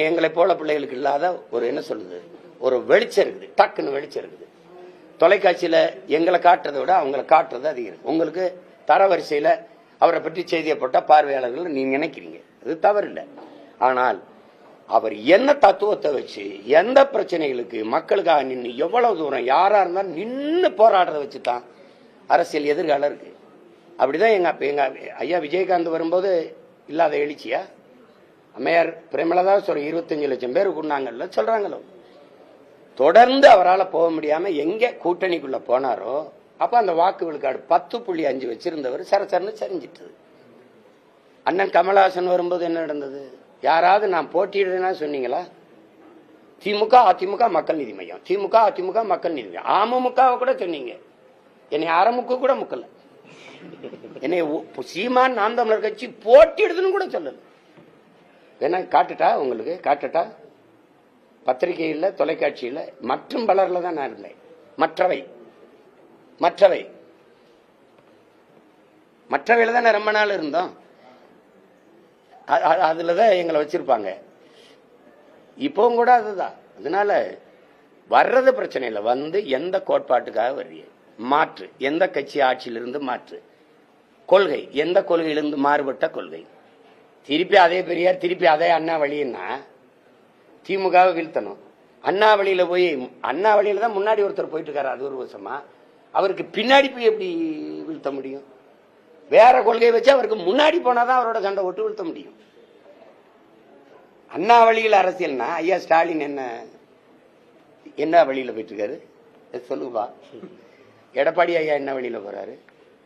எங்களை போல பிள்ளைகளுக்கு இல்லாத ஒரு என்ன சொல்லுது ஒரு வெளிச்சம் இருக்குது. டக்குன்னு வெளிச்சம் இருக்குது. தொலைக்காட்சியில எங்களை காட்டுறதை விட அவங்களை காட்டுறது அதிகம் இருக்கு. உங்களுக்கு தரவரிசையில அவரை பற்றி செய்தியை போட்டால் பார்வையாளர்கள் நீங்க நினைக்கிறீங்க. அது தவறில்லை. ஆனால் அவர் என்ன தத்துவத்தை வச்சு எந்த பிரச்சனைகளுக்கு மக்களுக்காக நின்று எவ்வளவு தூரம் யாரா இருந்தாலும் நின்று போராடுறத வச்சு தான் அரசியல் எதிர்காலம் இருக்கு. அப்படிதான் எங்க அப்ப எங்க ஐயா விஜயகாந்த் வரும்போது இல்லாத எழுச்சியா? அம்மையார் பிரேமலதா சொல்ற இருபத்தஞ்சு லட்சம் பேர் கொண்டாங்கல்ல சொல்றாங்களோ? தொடர்ந்து அவரால் போக முடியாம எங்க கூட்டணிக்குள்ள போனாரோ அப்ப அந்த வாக்கு விழுக்காடு பத்து புள்ளி அஞ்சு வச்சிருந்தவர் சரசரன்னு சரிஞ்சிட்டது. அண்ணன் கமலஹாசன் வரும்போது என்ன நடந்தது? யாராவது நான் போட்டியிடுறேன்னா சொன்னீங்களா? திமுக அதிமுக மக்கள் நீதி மையம். திமுக அதிமுக மக்கள் நீதி மையம். அமமுகவை கூட சொன்னீங்க. என்னை அறமுக்கு கூட முக்கல. என்னை சீமான் நாம் தமிழர் கட்சி போட்டியிடுதுன்னு கூட சொல்லல. வேணா காட்டுட்டா உங்களுக்கு காட்டுட்டா? பத்திரிகையில் தொலைக்காட்சியில் மற்றும் பலரில் தான் நான் இருந்தேன். மற்றவை. மற்றவை. மற்றவையில் தான் ரொம்ப நாள் இருந்தோம். அதில் தான் எங்களை வச்சுருப்பாங்க. இப்போவும் கூட அதுதான். அதனால வர்றது பிரச்சனை இல்லை. வந்து எந்த கோட்பாட்டுக்காக வர்றீங்க? மாற்று. எந்த கட்சி ஆட்சியிலிருந்து மாற்று? கொள்கை. எந்த கொள்கையிலிருந்து மாறுபட்ட கொள்கை? திருப்பி அதே பெரியார் திருப்பி அதே அண்ணா வழின்னா திமுகவை வீழ்த்தணும். அண்ணா வழியில போய் அண்ணா வழியில தான் முன்னாடி ஒருத்தர் போயிட்டு இருக்காரு அது ஒரு வருஷமா. அவருக்கு பின்னாடி போய் எப்படி வீழ்த்த முடியும்? வேற கொள்கையை வச்சு அவருக்கு முன்னாடி போனாதான் அவரோட சண்டை ஓட்டு வீழ்த்த முடியும். அண்ணா வழியில் அரசியல்னா ஐயா ஸ்டாலின் என்ன என்ன வழியில போயிட்டு இருக்காரு சொல்லுப்பா. சொல்லுங்கப்பா எடப்பாடி ஐயா என்ன வழியில போறாரு?